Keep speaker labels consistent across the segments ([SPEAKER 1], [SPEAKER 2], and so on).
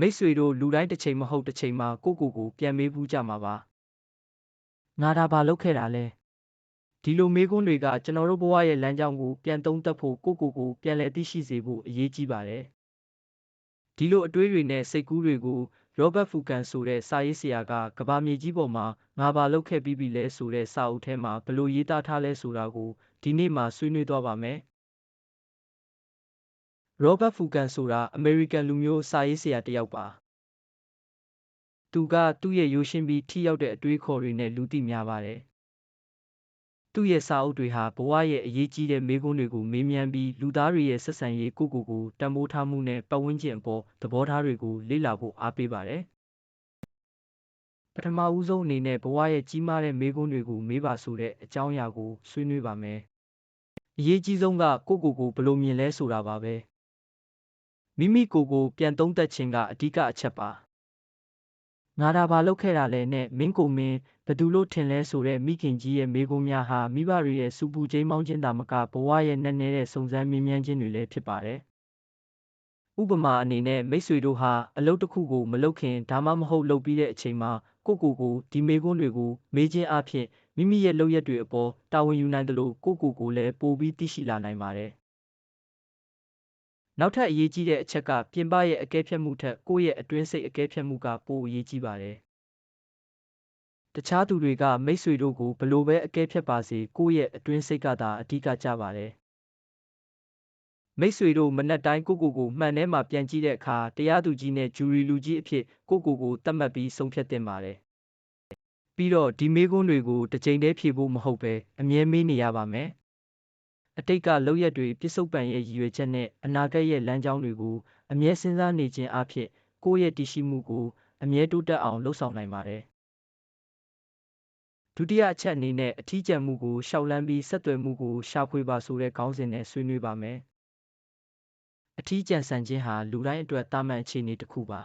[SPEAKER 1] မိတ်ဆွေတို့လူတိုင်းတစ်ချိန်မဟုတ်တစ်ချိန်မှာကိုယ့်ကိုယ်ကိုပြန်မေးဘူးကြမှာပါငါဒါဘာလုပ်ခဲ့တာလဲဒီလိုမေးခွန်းတွေကကျွန်တော်တို့ဘဝရဲ့လမ်းကြောင်းကိုပြန်သုံးသပ်ဖို့ကိုယ့်ကိုယ်ကိုပြန်လည်သိရှိစေဖို့အရေးကြီးပါတယ်ဒီလိုအတွေးတွေနဲ့စိတ်ကူးတွေကိုရောဘတ်ဖူကန်ဆိုတဲ့စာရေးဆရာကကဘာမြေကြီးပေါ်မှာငါဘာလုပ်ခဲ့ပြီးပြီလဲဆိုတဲ့စာအုပ်ထဲမှာဘယ်လိုရေးသားထားလဲဆိုတာကိုဒီနေ့မှာဆွေးနွေးသွားပါမယ် ရောဘတ်ဖူကန်ဆိုတာအမေရိကန်လူမျိုးစာရေးဆရာတစ်ယောက်ပါသူကသူ့ရဲ့ရိုးရှင်းပြီးထိရောက်တဲ့အတွေးခေါ်တွေနဲ့လူသိများပါတယ်သူ့ရဲ့စာအုပ်တွေဟာဘဝရဲ့အရေးကြီးတဲ့မေးခွန်းတွေကိုမေးမြန်းပြီးလူသားတွေရဲ့ဆက်ဆံရေးကိုယ့်ကိုယ်ကိုတန်ဖိုးထားမှုနဲ့ပတ်ဝန်းကျင်အပေါ်သဘောထားတွေကိုလေ့လာဖို့အားပေးပါတယ်ပထမဦးဆုံးအနေနဲ့ဘဝရဲ့ကြီးမားတဲ့မေးခွန်းတွေကိုမေးပါဆိုတဲ့အကြောင်းအရာကိုဆွေးနွေးပါမယ်အရေးကြီးဆုံးကကိုယ့်ကိုယ်ကိုဘယ်လိုမြင်လဲဆိုတာပါပဲ မိမိကိုယ်ကိုပြန်သုံးသပ်ခြင်းကအဓိကအချက်ပါငါဒါဘာလုပ်ခဲ့တာလဲနဲ့မင်းကိုမင်းဘယ်သူလို့ထင်လဲဆိုတဲ့မိခင်ကြီးရဲ့မေးခွန်းများဟာမိဘတွေရဲ့စူပူချိန်မောင်းခြင်းသာမကဘဝရဲ့နက်နဲတဲ့စုံစမ်းမြင်မြန်ခြင်းတွေလည်းဖြစ်ပါတယ်ဥပမာအနေနဲ့မိတ်ဆွေတို့ဟာအလုပ်တစ်ခုကိုမလုပ်ခင်ဒါမှမဟုတ်လုပ်ပြီးတဲ့အချိန်မှာကိုယ့်ကိုယ်ကိုဒီမေးခွန်းတွေကိုမေးခြင်းအပြင်မိမိရဲ့လုပ်ရက်တွေအပေါ်တာဝန်ယူနိုင်သလိုကိုယ့်ကိုယ်ကိုလည်းပိုပြီးသိရှိလာနိုင်ပါတယ် နောက်ထပ်အရေးကြီးတဲ့အချက်ကပြင်ပရဲ့အကဲဖြတ်မှုထက်ကိုယ့်ရဲ့အတွင်းစိတ်အကဲဖြတ်မှုကပိုအရေးကြီးပါတယ်။တခြားသူတွေကမိတ်ဆွေတို့ကိုဘလို့ပဲအကဲဖြတ်ပါစေကိုယ့်ရဲ့အတွင်းစိတ်ကသာအဓိကကျပါတယ်။မိတ်ဆွေတို့မနက်တိုင်းကိုကိုကိုမှန်ထဲမှာပြန်ကြည့်တဲ့အခါတရားသူကြီးနဲ့ဂျူရီလူကြီးအဖြစ်ကိုကိုကိုတတ်မှတ်ပြီးဆုံးဖြတ်တင်ပါတယ်။ပြီးတော့ဒီမေးခွန်းတွေကိုတစ်ချိန်တည်းဖြေဖို့မဟုတ်ပဲအမြဲမေးနေရပါမယ်။ အတိတ်ကလုပ်ရက်တွေပြစ္ဆုတ်ပံရဲ့ရည်ရွယ်ချက်နဲ့အနာဂတ်ရဲ့လမ်းကြောင်းတွေကိုအမြဲစဉ်းစားနေခြင်းအဖြစ်ကိုယ့်ရဲ့တည်ရှိမှုကိုအမြဲတိုးတက်အောင်လှုပ်ဆောင်နိုင်ပါတယ်ဒုတိယအချက်အနေနဲ့အထီးကျန်မှုကိုရှောက်လန်းပြီးဆက်သွယ်မှုကိုရှာဖွေပါဆိုတဲ့ခေါင်းစဉ်နဲ့ဆွေးနွေးပါမယ်အထီးကျန်ဆန်ခြင်းဟာလူတိုင်းအတွက်တာမန်အခြေအနေတစ်ခုပါ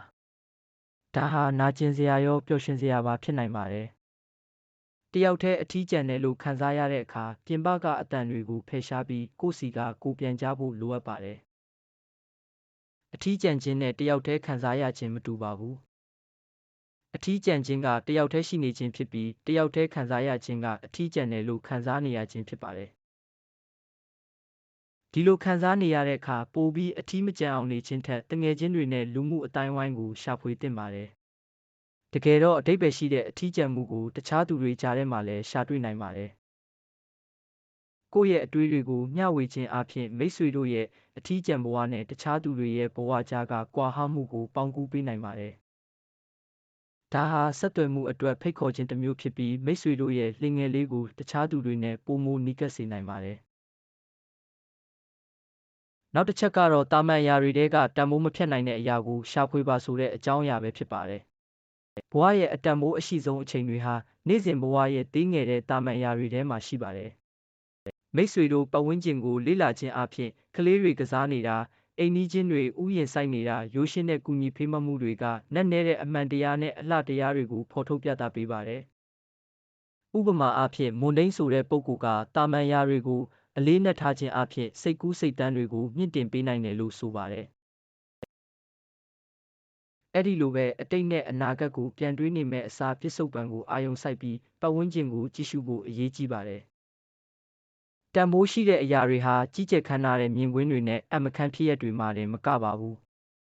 [SPEAKER 1] ဒါဟာနာကျင်စရာရောပျော်ရွှင်စရာပါဖြစ်နိုင်ပါတယ် တယောက်တည်းအထီးကျန်တယ်လို့ခံစားရတဲ့အခါပြင်ပကအတန်တွေကိုဖယ်ရှားပြီးကိုယ့်စီကကိုယ်ပြန်ကြားဖို့လိုအပ်ပါတယ်။အထီးကျန်ခြင်းနဲ့တယောက်တည်းခံစားရခြင်းမတူပါဘူး။အထီးကျန်ခြင်းကတယောက်တည်းရှိနေခြင်းဖြစ်ပြီးတယောက်တည်းခံစားရခြင်းကအထီးကျန်တယ်လို့ခံစားနေရခြင်းဖြစ်ပါတယ်။ဒီလိုခံစားနေရတဲ့အခါပိုပြီးအထီးမကျန်အောင်နေခြင်းထက်တငယ်ချင်းတွေနဲ့လူမှုအတိုင်းဝိုင်းကိုရှာဖွေသင့်ပါတယ်။ တကယ်တော့အဓိပ္ပာယ်ရှိတဲ့အထီးကျန်မှုကိုတခြားသူတွေကြားထဲမှာလည်းရှာတွေ့နိုင်ပါတယ်။ကိုယ့်ရဲ့အတွေးတွေကိုမျှဝေခြင်းအပြင်မိတ်ဆွေတို့ရဲ့အထီးကျန်ဘဝနဲ့တခြားသူတွေရဲ့ဘဝကြားကကွာဟမှုကိုပေါင်းကူးပေးနိုင်ပါတယ်။ဒါဟာဆက်သွယ်မှုအတွက်ဖိတ်ခေါ်ခြင်းတစ်မျိုးဖြစ်ပြီးမိတ်ဆွေတို့ရဲ့လှင်ငယ်လေးကိုတခြားသူတွေနဲ့ပိုမိုနီးကပ်စေနိုင်ပါတယ်။နောက်တစ်ချက်ကတော့တာမန်အရာတွေတဲကတန်ဖိုးမဖြတ်နိုင်တဲ့အရာကိုရှာဖွေပါဆိုတဲ့အကြောင်းအရာပဲဖြစ်ပါတယ် ဘဝရဲ့အတန်ဖိုးအရှိဆုံးအချိန်တွေဟာနေ့စဉ်ဘဝရဲ့သေးငယ်တဲ့တာမန်အရာတွေထဲမှာရှိပါတယ်။မိတ်ဆွေတို့ပတ်ဝန်းကျင်ကိုလေ့လာခြင်းအပြင်ကလေးတွေကစားနေတာအိမ်နီးချင်းတွေဥယျာဉ်ဆိုင်နေတာရိုးရှင်းတဲ့ကူညီဖေးမမှုတွေကနက်နဲတဲ့အမှန်တရားနဲ့အလှတရားတွေကိုဖော်ထုတ်ပြသပေးပါတယ်။ဥပမာအားဖြင့်မွန်တိန်ဆိုတဲ့ပုဂ္ဂိုလ်ကတာမန်ရာတွေကိုအလေးနက်ထားခြင်းအပြင်စိတ်ကူးစိတ်တမ်းတွေကိုမြင့်တင်ပေးနိုင်တယ်လို့ဆိုပါတယ်။ အဲ့ဒီလိုပဲအတိတ်နဲ့အနာဂတ်ကိုပြန်တွေးနေမဲ့အစားပြစ္ဆုတ်ပံကိုအာယုံစိုက်ပြီးပတ်ဝန်းကျင်ကိုကြည့်ရှုဖို့အရေးကြီးပါတယ်။တန်ဖိုးရှိတဲ့အရာတွေဟာကြီးကျယ်ခမ်းနားတဲ့မြင်ကွင်းတွေနဲ့အမခန့်ဖြစ်ရတွေမှာလည်းမကပါဘူး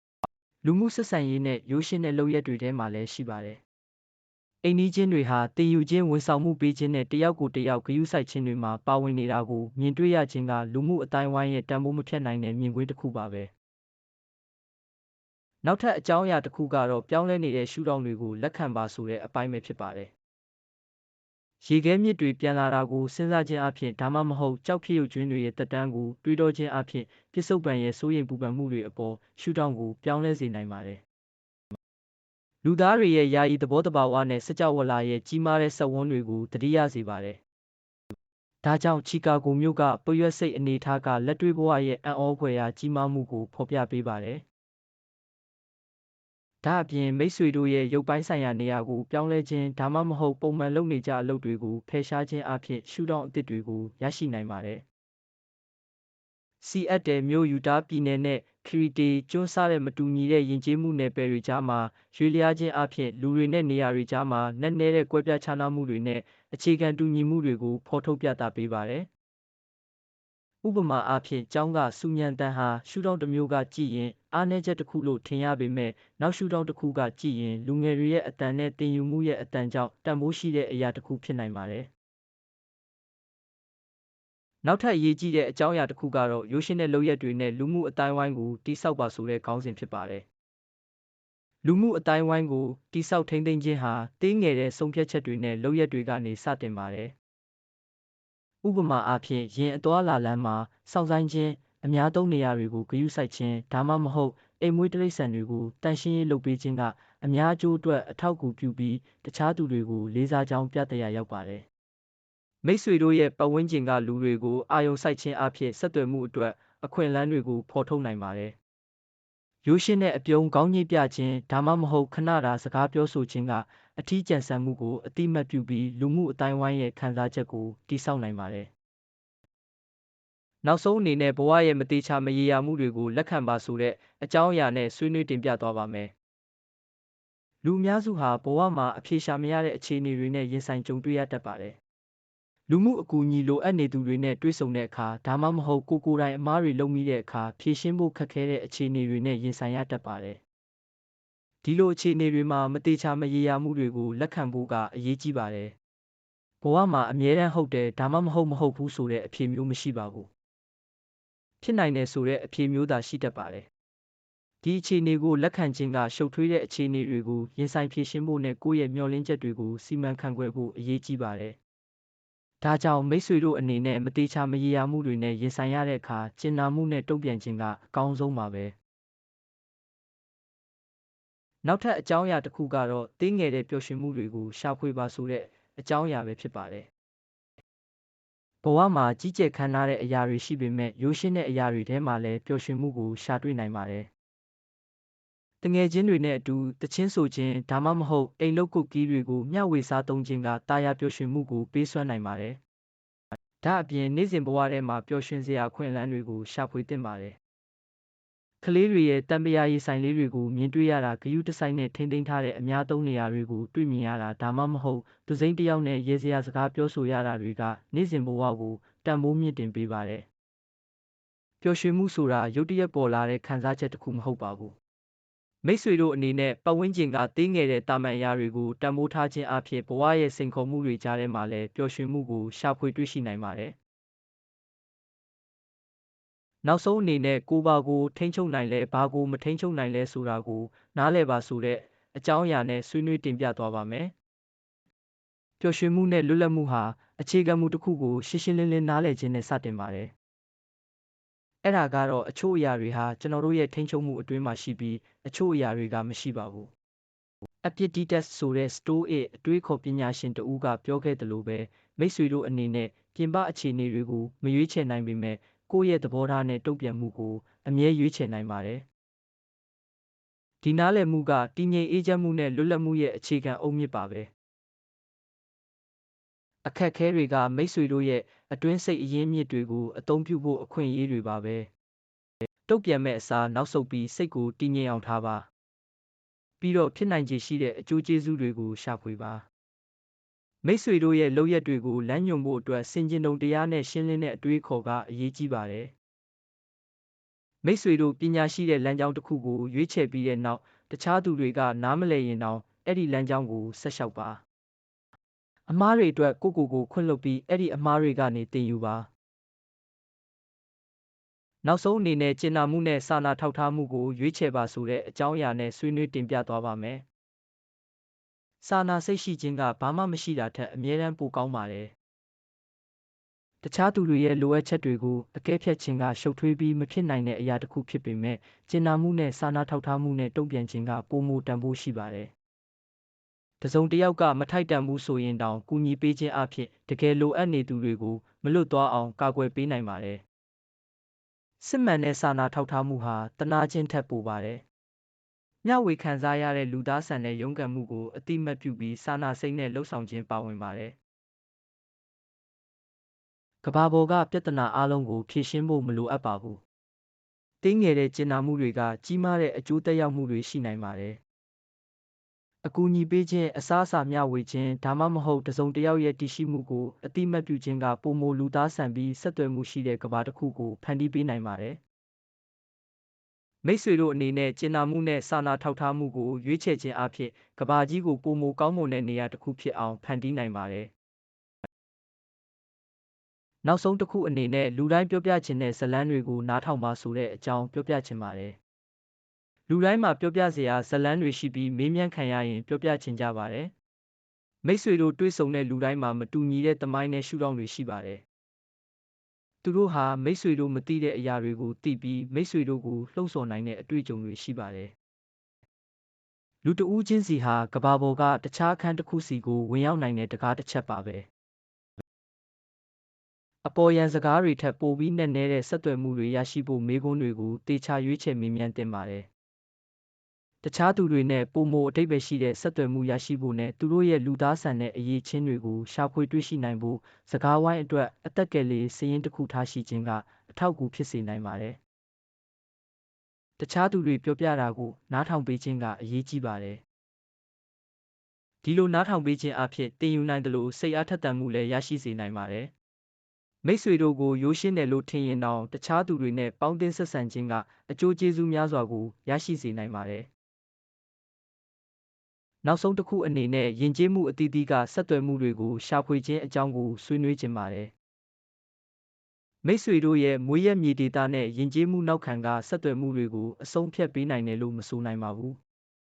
[SPEAKER 1] ။လူမှုဆက်ဆံရေးနဲ့ရိုးရှင်းတဲ့လုပ်ရက်တွေထဲမှာလည်းရှိပါတယ်။အိမ်နီးချင်းတွေဟာတည်ယူခြင်းဝန်ဆောင်မှုပေးခြင်းနဲ့တယောက်ကိုတယောက်ဂရုစိုက်ခြင်းတွေမှာပါဝင်နေတာကိုမြင်တွေ့ရခြင်းကလူမှုအတိုင်းဝိုင်းရဲ့တန်ဖိုးမဖြတ်နိုင်တဲ့မြင်ကွင်းတစ်ခုပါပဲ။ နောက်ထပ်အကြောင်းအရာတစ်ခုကတော့ပြောင်းလဲနေတဲ့ရှုထောင့်တွေကိုလက်ခံပါဆိုတဲ့အပိုင်းပဲဖြစ်ပါတယ်။ရေခဲမြစ်တွေပြန်လာတာကိုစဉ်းစားခြင်းအပြင်ဒါမှမဟုတ်ကြောက်ဖြစ်ရုပ်ကျွင်းတွေရဲ့တက်တန်းကိုတွေးတောခြင်းအပြင်ပြစ္ဆုတ်ပံရဲ့စိုးရိမ်ပူပန်မှုတွေအပေါ်ရှုထောင့်ကိုပြောင်းလဲစေနိုင်ပါတယ်။လူသားတွေရဲ့ယာယီသဘောတဘာဝနဲ့စကြဝဠာရဲ့ကြီးမားတဲ့စက်ဝန်းတွေကိုတတိယစေပါတယ်။ဒါကြောင့်ချီကာဂိုမြို့ကပရွက်စိတ်အနေထားကလက်တွေ့ဘဝရဲ့အံ့ဩဖွယ်ရာကြီးမားမှုကိုဖော်ပြပေးပါတယ်။ ဒါအပြင်မိတ်ဆွေတို့ရဲ့ရုပ်ပိုင်းဆိုင်ရာနေရာကိုပြောင်းလဲခြင်းဒါမှမဟုတ်ပုံမှန်လုပ်နေကြအလုပ်တွေကိုဖယ်ရှားခြင်းအပြင်ရှုထောင့်အသစ်တွေကိုရရှိနိုင်ပါတယ်။စီအက်တယ်မြို့ယူတာပြည်နယ်နဲ့ခရီတေကျွန်းစားတဲ့မတူညီတဲ့ယဉ်ကျေးမှုနယ်ပယ်တွေကြားမှာရွေလျားခြင်းအပြင်လူတွေနဲ့နေရာတွေကြားမှာနက်နဲတဲ့ကွဲပြားခြားနားမှုတွေနဲ့အခြေခံတူညီမှုတွေကိုဖော်ထုတ်ပြသပေးပါတယ်ဥပမာအားဖြင့်ကျောင်းကဆူညံတန်ဟာရှုထောင့်တစ်မျိုးကကြည့်ရင် အားနည်းချက်တစ်ခုလို့ထင်ရပေမဲ့နောက်ရှုထောင့်တစ်ခုကကြည့်ရင်လူငယ်တွေရဲ့အတန်နဲ့သင်ယူမှုရဲ့အတန်ကြောင့်တန်ဖိုးရှိတဲ့အရာတစ်ခုဖြစ်နိုင်ပါတယ်နောက်ထပ်အရေးကြီးတဲ့အကြောင်းအရာတစ်ခုကတော့ရိုးရှင်းတဲ့လုပ်ရက်တွေနဲ့လူမှုအတိုင်းဝိုင်းကိုတိဆောက်ပါဆိုတဲ့ခေါင်းစဉ်ဖြစ်ပါတယ်လူမှုအတိုင်းဝိုင်းကိုတိဆောက်ထိန်းသိမ်းခြင်းဟာသေးငယ်တဲ့ဆုံးဖြတ်ချက်တွေနဲ့လုပ်ရက်တွေကနေစတင်ပါတယ်ဥပမာအားဖြင့်ယင်အသွာလာလမ်းမှာစောင့်ဆိုင်ခြင်း အများသုံးနေရာတွေကိုဂရုစိုက်ခြင်းဒါမှမဟုတ်အိမ်မွေးတိရစ္ဆာန်တွေကိုတန်ရှင်းရေးလုပ်ပေးခြင်းကအများအကျိုးအတွက်အထောက်အကူပြုပြီးတခြားသူတွေကိုလေးစားကြောင်းပြသရာရောက်ပါတယ်မိတ်ဆွေတို့ရဲ့ပတ်ဝန်းကျင်ကလူတွေကိုအာရုံစိုက်ခြင်းအပြင်ဆက်သွယ်မှုအတွက်အခွင့်အလမ်းတွေကိုဖော်ထုတ်နိုင်ပါတယ်ရိုးရှင်းတဲ့အပြုံးခေါင်းညိတ်ပြခြင်းဒါမှမဟုတ်ခဏတာစကားပြောဆိုခြင်းကအထီးကျန်ဆန်မှုကိုအတိမတ်ပြုပြီးလူမှုအတိုင်းဝိုင်းရဲ့ခံစားချက်ကိုတိဆောက်နိုင်ပါတယ် နောက်ဆုံးအနေနဲ့ဘဝရဲ့မတိချာမရေရာမှုတွေကိုလက်ခံပါဆိုတဲ့အကြောင်းအရာနဲ့ဆွေးနွေးတင်ပြသွားပါမယ်။လူအများစုဟာဘဝမှာအဖြေရှာမရတဲ့အခြေအနေတွေနဲ့ရင်ဆိုင်ကြုံတွေ့ရတတ်ပါတယ်။လူမှုအကူအညီလိုအပ်နေသူတွေနဲ့တွေ့ဆုံတဲ့အခါဒါမှမဟုတ်ကိုကိုယ်တိုင်အမားတွေလုပ်မိတဲ့အခါဖြေရှင်းဖို့ခက်ခဲတဲ့အခြေအနေတွေနဲ့ရင်ဆိုင်ရတတ်ပါတယ်။ဒီလိုအခြေအနေတွေမှာမတိချာမရေရာမှုတွေကိုလက်ခံဖို့ကအရေးကြီးပါတယ်။ဘဝမှာအမြဲတမ်းဟုတ်တယ်ဒါမှမဟုတ်မဟုတ်ဘူးဆိုတဲ့အဖြေမျိုးမရှိပါဘူး ဖြစ်နိုင်တယ်ဆိုတဲ့အဖြေမျိုးသာရှိတတ်ပါတယ်။ဒီအခြေအနေကိုလက်ခံခြင်းကရှုပ်ထွေးတဲ့အခြေအနေတွေကိုရင်ဆိုင်ဖြေရှင်းဖို့နဲ့ကိုယ့်ရဲ့မျှော်လင့်ချက်တွေကိုစီမံခန့်ခွဲဖို့အရေးကြီးပါတယ်။ဒါကြောင့်မိတ်ဆွေတို့အနေနဲ့မတိချာမရေရာမှုတွေနဲ့ရင်ဆိုင်ရတဲ့အခါကျင်နာမှုနဲ့တုံ့ပြန်ခြင်းကအကောင်းဆုံးပါပဲ။နောက်ထပ်အကြောင်းအရာတစ်ခုကတော့တင်းငယ်တဲ့ပျော်ရွှင်မှုတွေကိုရှာဖွေပါဆိုတဲ့အကြောင်းအရာပဲဖြစ်ပါတယ် ဘဝမှာကြီးကျယ်ခမ်းနားတဲ့အရာတွေရှိပေမဲ့ရိုးရှင်းတဲ့အရာတွေထဲမှာလည်းပျော်ရွှင်မှုကိုရှာတွေ့နိုင်ပါတယ်။တငယ်ချင်းတွေနဲ့အတူတချင်းဆိုခြင်းဒါမှမဟုတ်အိမ်လုပ်ကုတ်ကီးတွေကိုမျှဝေစားသုံးခြင်းကတာယာပျော်ရွှင်မှုကိုပေးစွမ်းနိုင်ပါတယ်။ဒါအပြင်နေ့စဉ်ဘဝထဲမှာပျော်ရွှင်စရာအခွင့်အလမ်းတွေကိုရှာဖွေသင့်ပါတယ် ကလေးတွေရဲ့တံပရာရည်ဆိုင်လေးတွေကိုမြင်တွေ့ရတာဂရုတစိုက်နဲ့ထိန်းသိမ်းထားတဲ့အများသုံးနေရာတွေကိုတွေ့မြင်ရတာဒါမှမဟုတ်သူစိမ်းတစ်ယောက်နဲ့ရေစရာစကားပြောဆိုရတာတွေကနေ့စဉ်ဘဝကိုတန်ဖိုးမြင့်တင်ပေးပါတယ်ပျော်ရွှင်မှုဆိုတာရုတ်တရက်ပေါ်လာတဲ့ခံစားချက်တစ်ခုမဟုတ်ပါဘူးမိတ်ဆွေတို့အနေနဲ့ပတ်ဝန်းကျင်ကသေးငယ်တဲ့တာမန်အရာတွေကိုတန်ဖိုးထားခြင်းအပြင်ဘဝရဲ့စိန်ခေါ်မှုတွေကြားထဲမှာလည်းပျော်ရွှင်မှုကိုရှာဖွေတွေ့ရှိနိုင်ပါတယ် နောက်ဆုံးအနေနဲ့ကိုပါကိုထိန်းချုပ်နိုင်လဲဘာကိုမထိန်းချုပ်နိုင်လဲဆိုတာကိုနားလည်ပါဆိုတဲ့အကြောင်းအရာနဲ့ဆွေးနွေးတင်ပြသွားပါမယ်။ပျော်ရွှင်မှုနဲ့လွတ်လပ်မှုဟာအခြေခံမှုတစ်ခုကိုရှင်းရှင်းလင်းလင်းနားလည်ခြင်းနဲ့စတင်ပါတယ်။အဲ့ဒါကတော့အချို့အရာတွေဟာကျွန်တော်တို့ရဲ့ထိန်းချုပ်မှုအတွင်းမှာရှိပြီးအချို့အရာတွေကမရှိပါဘူး။ Epictetus ဆိုတဲ့ Stoic အတွေးခေါ်ပညာရှင်တဦးကပြောခဲ့သလိုပဲမိတ်ဆွေတို့အနေနဲ့ပြင်ပအခြေအနေတွေကိုမရွေးချယ်နိုင်ပေမဲ့ ကိုယ့်ရဲ့သဘောထားနဲ့တုံ့ပြန်မှုကိုအမြဲရွေးချယ်နိုင်ပါတယ်။ဒီနားလည်မှုကတည်ငြိမ်အေးချမ်းမှုနဲ့လွတ်လပ်မှုရဲ့အခြေခံအုတ်မြစ်ပါပဲ။အခက်ခဲတွေကမိတ်ဆွေတို့ရဲ့အတွင်းစိတ်အရင်းမြစ်တွေကိုအသုံးပြုဖို့အခွင့်အရေးတွေပါပဲ။တုံ့ပြန်မဲ့အစားနောက်ဆုတ်ပြီးစိတ်ကိုတည်ငြိမ်အောင်ထားပါ။ပြီးတော့ဖြစ်နိုင်ခြေရှိတဲ့အကျိုးကျေးဇူးတွေကိုရှာဖွေပါ။ မိတ်ဆွေတို့ရဲ့လုပ်ရက်တွေကိုလမ်းညွှန်ဖို့အတွက်ဆင်ခြင်တုံတရားနဲ့ရှင်းလင်းတဲ့အတွေးအခေါ်ကအရေးကြီးပါတယ်။မိတ်ဆွေတို့ပညာရှိတဲ့လမ်းကြောင်းတစ်ခုကိုရွေးချယ်ပြီးတဲ့နောက်တခြားသူတွေကနားမလည်ရင်တောင်အဲ့ဒီလမ်းကြောင်းကိုဆက်လျှောက်ပါ။အမားတွေအတွက်ကိုကိုကိုခွင့်လွှတ်ပြီးအဲ့ဒီအမားတွေကနေသင်ယူပါ။နောက်ဆုံးအနေနဲ့ကျင်နာမှုနဲ့စာနာထောက်ထားမှုကိုရွေးချယ်ပါဆိုတဲ့အကြောင်းအရာနဲ့ဆွေးနွေးတင်ပြသွားပါမယ်။ စာနာစိတ်ရှိခြင်းကဘာမှမရှိတာထက်အမြဲတမ်းပိုကောင်းပါတယ်။တခြားသူတွေရဲ့လိုအပ်ချက်တွေကိုအကဲဖြတ်ခြင်းကရှုပ်ထွေးပြီးမဖြစ်နိုင်တဲ့အရာတစ်ခုဖြစ်ပေမဲ့ကျင်နာမှုနဲ့စာနာထောက်ထားမှုနဲ့တုံ့ပြန်ခြင်းကပိုမိုတန်ဖိုးရှိပါတယ်။တစုံတစ်ယောက်ကမထိုက်တန်ဘူးဆိုရင်တောင်ကူညီပေးခြင်းအဖြစ်တကယ်လိုအပ်နေသူတွေကိုမလွတ်သွားအောင်ကာကွယ်ပေးနိုင်ပါတယ်။စစ်မှန်တဲ့စာနာထောက်ထားမှုဟာတနာခြင်းထက်ပိုပါတယ်။ မျှဝေခံစားရတဲ့လူသားဆန်တဲ့ရုန်းကန်မှုကိုအတိမတ်ပြုပြီးစာနာစိတ်နဲ့လှုပ်ဆောင်ခြင်းပါဝင်ပါတယ်။ကဘာပေါ်ကပြဿနာအလုံးကိုဖြေရှင်းဖို့မလိုအပ်ပါဘူးသေးငယ်တဲ့ကျင်နာမှုတွေက ကြီးမားတဲ့အကျိုးသက်ရောက်မှုတွေရှိနိုင်ပါတယ်အကူအညီပေးခြင်းအစားအစာမျှဝေခြင်းဒါမှမဟုတ်တစ်စုံတစ်ယောက်ရဲ့တည်ရှိမှုကိုအတိမတ်ပြုခြင်းကပုံမလူသားဆန်ပြီးဆက်သွယ်မှုရှိတဲ့ကဘာတစ်ခုကိုဖန်တီးပေးနိုင်ပါတယ် မိတ်ဆွေတို့အနေနဲ့ကျင်နာမှုနဲ့စာနာထောက်ထားမှုကိုရွေးချယ်ခြင်းအဖြစ်ကဘာကြီးကိုပုံမကောင်းမွန်တဲ့နေရာတစ်ခုဖြစ်အောင်ဖန်တီးနိုင်ပါတယ်နောက်ဆုံးတစ်ခုအနေနဲ့လူတိုင်းပြောပြခြင်းတဲ့ဇတ်လန်းတွေကိုနားထောင်ပါဆိုတဲ့အကြောင်းပြောပြခြင်းပါတယ်လူတိုင်းမှာပြောပြစရာဇတ်လန်းတွေရှိပြီးမေးမြန်းခံရရင်ပြောပြခြင်းကြပါတယ်မိတ်ဆွေတို့တွေ့ဆုံတဲ့လူတိုင်းမှာမတူညီတဲ့တမိုင်းနဲ့ရှုထောင့်တွေရှိပါတယ် သူတို့ဟာမိတ်ဆွေတို့မသိတဲ့အရာတွေကိုသိပြီးမိတ်ဆွေတို့ကိုလှုံ့ဆော်နိုင်တဲ့အတွေ့အကြုံတွေရှိပါတယ်လူတဦးချင်းစီဟာကဘာပေါ်ကတခြားအခန်းတစ်ခုစီကိုဝင်ရောက်နိုင်တဲ့တကားတစ်ချက်ပါပဲအပေါ်ယံစကားတွေထက်ပိုပြီးနက်နဲတဲ့ဆက်သွယ်မှုတွေရရှိဖို့မေးခွန်းတွေကိုတေချာရွေးချယ်မေးမြန်းသင့်ပါတယ် တခြားသူတွေနဲ့ပုံမအတိတ်ပဲရှိတဲ့ဆက်သွယ်မှုရရှိဖို့နဲ့သူတို့ရဲ့လူသားဆန်တဲ့အရေးချင်းတွေကိုရှာဖွေတွေ့ရှိနိုင်ဖို့စကားဝိုင်းအတွက်အသက်ကယ်လေးစည်ရင်တစ်ခုထားရှိခြင်းကအထောက်အကူဖြစ်စေနိုင်ပါတယ်။တခြားသူတွေပြောပြတာကိုနားထောင်ပေးခြင်းကအရေးကြီးပါတယ်။ဒီလိုနားထောင်ပေးခြင်းအဖြစ်တင်ယူနိုင်သလိုစိတ်အားထက်သန်မှုလည်းရရှိစေနိုင်ပါတယ်။မိတ်ဆွေတို့ကိုရိုးရှင်းတယ်လို့ထင်ရင်တောင်တခြားသူတွေနဲ့ပေါင်းတင်ဆက်ဆံခြင်းကအကျိုးကျေးဇူးများစွာကိုရရှိစေနိုင်ပါတယ်။ နောက်ဆုံးတစ်ခုအနေနဲ့ယဉ်ကျေးမှုအသီးသီးကဆက်သွယ်မှုတွေကိုရှာဖွေခြင်းအကြောင်းကိုဆွေးနွေးခြင်းပါတယ်။မိတ်ဆွေတို့ရဲ့မွေးရက်မြေဒေတာနဲ့ယဉ်ကျေးမှုနောက်ခံကဆက်သွယ်မှုတွေကိုအဆုံးဖြတ်ပေးနိုင်တယ်လို့မဆိုနိုင်ပါဘူး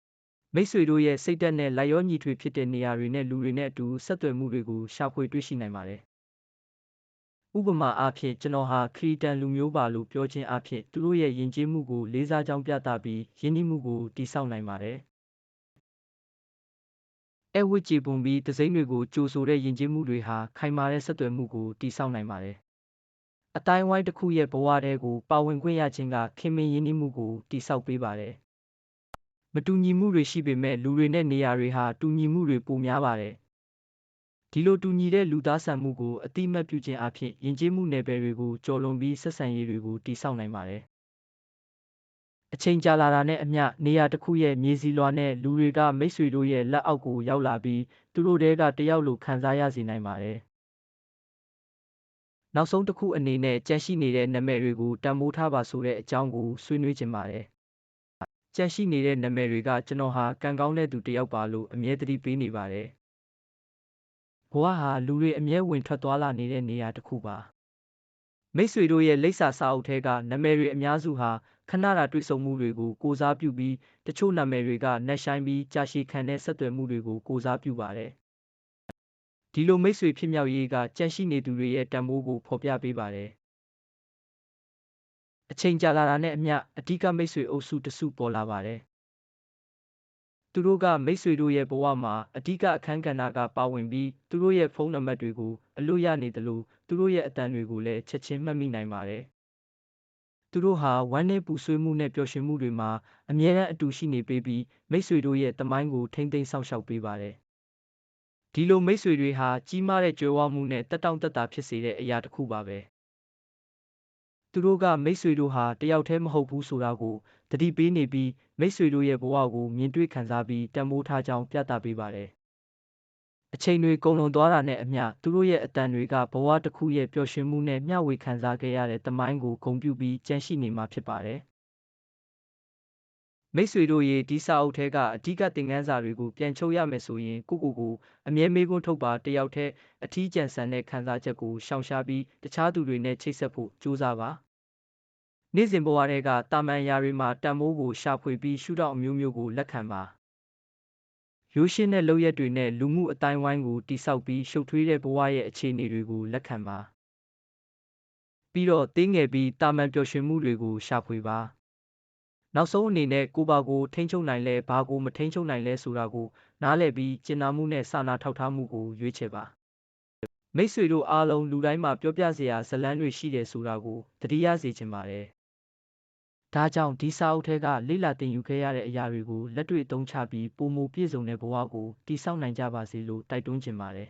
[SPEAKER 1] ။မိတ်ဆွေတို့ရဲ့စိတ်ဓာတ်နဲ့လိုက်ရောညီထွေဖြစ်တဲ့နေရာတွေနဲ့လူတွေနဲ့အတူဆက်သွယ်မှုတွေကိုရှာဖွေတွေ့ရှိနိုင်ပါတယ်။ဥပမာအားဖြင့်ကျွန်တော်ဟာခရီတန်လူမျိုးပါလို့ပြောခြင်းအဖြစ်သူတို့ရဲ့ယဉ်ကျေးမှုကိုလေးစားကြောင်းပြသပြီးယဉ်ကျေးမှုကိုတည်ဆောက်နိုင်ပါတယ်။ အဲဝစ်ကြည်ပုံပြီးတစိမ့်တွေကိုကြိုဆိုတဲ့ယဉ်ကျေးမှုတွေဟာခိုင်မာတဲ့ဆက်သွယ်မှုကိုတည်ဆောက်နိုင်ပါတယ်။အတိုင်းဝိုင်းတစ်ခုရဲ့ဘဝတဲကိုပါဝင်ခွင့်ရခြင်းကခင်မင်ရင်းနှီးမှုကိုတည်ဆောက်ပေးပါတယ်။မတူညီမှုတွေရှိပေမဲ့လူတွေနဲ့နေရာတွေဟာတူညီမှုတွေပိုများပါတယ်။ဒီလိုတူညီတဲ့လူသားဆန်မှုကိုအတိမတ်ပြုခြင်းအဖြစ်ယဉ်ကျေးမှုနယ်ပယ်တွေကိုကျော်လွန်ပြီးဆက်ဆံရေးတွေကိုတည်ဆောက်နိုင်ပါတယ် အချိန်ကြာလာတာနဲ့အမျှနေရာတစ်ခုရဲ့မြေစီလွှာနဲ့လူတွေကမိတ်ဆွေတို့ရဲ့လက်အောက်ကိုရောက်လာပြီးသူတို့တဲကတယောက်လိုခံစားရစေနိုင်ပါတယ်။နောက်ဆုံးတစ်ခုအနေနဲ့ကြန့်ရှိနေတဲ့နာမည်တွေကိုတန်ဖိုးထားပါဆိုတဲ့အကြောင်းကိုဆွေးနွေးခြင်းပါတယ်။ကြန့်ရှိနေတဲ့နာမည်တွေကကျွန်တော်ဟာကံကောင်းတဲ့သူတစ်ယောက်ပါလို့အမြဲတမ်းပေးနေပါတယ်။ဘဝဟာလူတွေအမြဲဝင်ထွက်သွားလာနေတဲ့နေရာတစ်ခုပါ။မိတ်ဆွေတို့ရဲ့လိပ်စာစာအုပ်ထဲကနာမည်တွေအများစုဟာ ခဏတာတွေ့ဆုံမှုတွေကိုကိုစားပြုပြီးတချို့နာမည်တွေကနက်ရှိုင်းပြီးကြာရှည်ခံတဲ့ဆက်သွယ်မှုတွေကိုကိုစားပြုပါတယ်။ဒီလိုမိတ်ဆွေဖြစ်မြောက်ရေးကကြန့်ရှိနေသူတွေရဲ့တန်ဖိုးကိုဖော်ပြပေးပါတယ်။အချိန်ကြာလာတာနဲ့အမျှအဓိကမိတ်ဆွေအုပ်စုတစုပေါ်လာပါတယ်။သူတို့ကမိတ်ဆွေတို့ရဲ့ဘဝမှာအဓိကအခန်းကဏ္ဍကပါဝင်ပြီးသူတို့ရဲ့ဖုန်းနံပါတ်တွေကိုအလို့ရနေသလိုသူတို့ရဲ့အတန်တွေကိုလည်းချက်ချင်းမှတ်မိနိုင်ပါတယ်။ သူတို့ဟာဝမ်းနည်းပူဆွေးမှုနဲ့ပျော်ရွှင်မှုတွေမှာအမြဲတမ်းအတူရှိနေပေးပြီးမိတ်ဆွေတို့ရဲ့တမိုင်းကိုထိမ့်သိမ်းစောင့်ရှောက်ပေးပါတယ်။ဒီလိုမိတ်ဆွေတွေဟာကြီးမားတဲ့ကြွယ်ဝမှုနဲ့တက်တောင့်တက်တာဖြစ်စေတဲ့အရာတစ်ခုပါပဲ။သူတို့ကမိတ်ဆွေတို့ဟာတယောက်တည်းမဟုတ်ဘူးဆိုတာကိုတတိပေးနေပြီးမိတ်ဆွေတို့ရဲ့ဘဝကိုမြင်တွေ့ခံစားပြီးတန်ဖိုးထားကြောင်းပြသပေးပါတယ်။ အချိန်တွေကုန်လွန်သွားတာနဲ့အမျှသူတို့ရဲ့အတန်တွေကဘဝတစ်ခုရဲ့ပျော်ရွှင်မှုနဲ့မျှဝေခံစားခဲ့ရတဲ့တမိုင်းကိုဂုဏ်ပြုပြီးကြန့်ရှိနေမှာဖြစ်ပါတယ်။မိတ်ဆွေတို့ရေဒီစာအုပ်ထဲကအဓိကသင်ခန်းစာတွေကိုပြန်ချုပ်ရမယ်ဆိုရင်ကိုကိုကိုအမြဲမေးခွန်းထုတ်ပါတယောက်တည်းအထီးကျန်ဆန်တဲ့ခံစားချက်ကိုရှောင်ရှားပြီးတခြားသူတွေနဲ့ချိတ်ဆက်ဖို့ကြိုးစားပါ။နေ့စဉ်ဘဝတွေကတာမန်ရာတွေမှာတန်မိုးကိုရှာဖွေပြီးရှုထောင့်အမျိုးမျိုးကိုလက်ခံပါ။ ရိုးရှင်းတဲ့လုပ်ရက်တွေနဲ့လူမှုအတိုင်းဝိုင်းကိုတိဆောက်ပြီးရှုပ်ထွေးတဲ့ဘဝရဲ့အခြေအနေတွေကိုလက်ခံပါပြီးတော့တင်းငယ်ပြီးတာမန်ပျော်ရွှင်မှုတွေကိုရှာဖွေပါနောက်ဆုံးအနေနဲ့ကိုပါကိုထိန်းချုပ်နိုင်လဲဘာကိုမထိန်းချုပ်နိုင်လဲဆိုတာကိုနားလည်ပြီးကျင်နာမှုနဲ့စာနာထောက်ထားမှုကိုရွေးချယ်ပါမိတ်ဆွေတို့အားလုံးလူတိုင်းမှာပြောပြစရာဇလန်းတွေရှိတယ်ဆိုတာကိုသတိရစေချင်ပါတယ် ဒါကြောင့်ဒီစာအုပ်ထဲကလေ့လာသင်ယူခဲ့ရတဲ့အရာတွေကို လက်တွေ့အသုံးချပြီး ပိုမိုပြည့်စုံတဲ့ဘဝကို တည်ဆောက်နိုင်ကြပါစေလို့ တိုက်တွန်းချင်ပါတယ်